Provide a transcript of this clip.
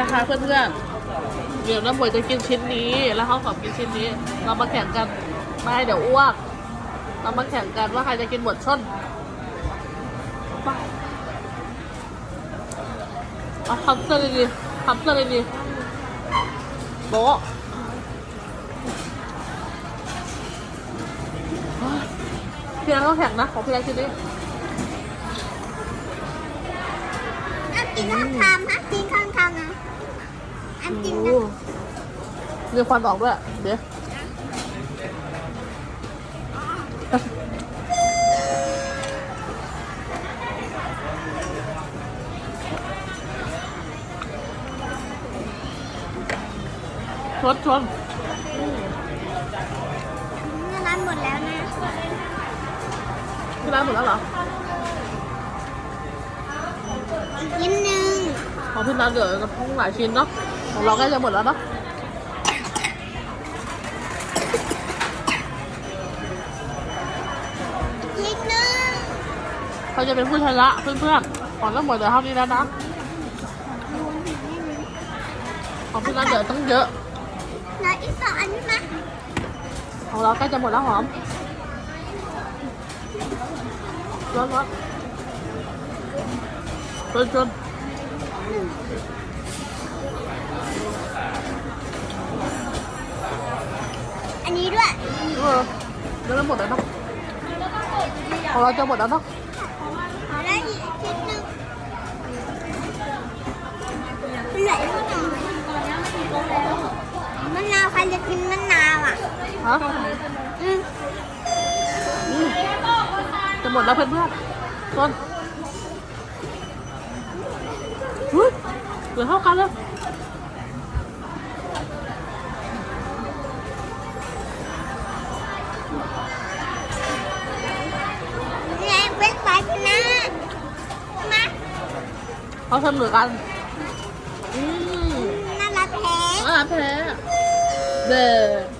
นะคะเพื่อนๆเดี๋ยวน้ำหมวยจะกินชิ้นนี้ แล้วเขาขอบกินชิ้นนี้ เรามาแข่งกันไม่เดี๋ยวอ้วก เรามาแข่งกันว่าใครจะกินหมดชนไปเอาคำเสื้อดีๆคำเสื้อดีๆโบะพี่น้องแข่งนะ ของพี่นันชิ้นนี้อันกินข้างคำฮะกินข้างคำนะ อันกินโอ้นะมีควันออกด้วย เดี๋ยวชนชนนี่ร้านหมดแล้วนะที่ร้านหมดแล้วเหรออีกชิ้นหนึ่งของพี่นัทเหลือทั้งหลายชิ้นเนาะ ของเราใกล้จะหมดแล้วเนาะอีกหนึ่งเขาจะเป็นผู้ชนะเพื่อนๆของทั้งหมดเหลือเท่านี้แล้วนะของพี่นัทเหลือตั้งเยอะเหลืออีกสองอันใช่ไหมของเราใกล้จะหมดแล้วหอมร้อนร้อนจนจน เออเดี๋ยวเราหมดแล้วเนาะของเราจะหมดแล้วเนาะขอได้อีกชิ้นหนึ่งเหลืออีกหน่อยมะนาวใครจะกินมะนาวอะฮะอืมอืมจะหมดแล้วเพื่อนๆต้นอุ๊ยเหลือเท่ากันเลย เขาเสมอกัน อืมน่ารักแท้อ่าแพ้เด้อ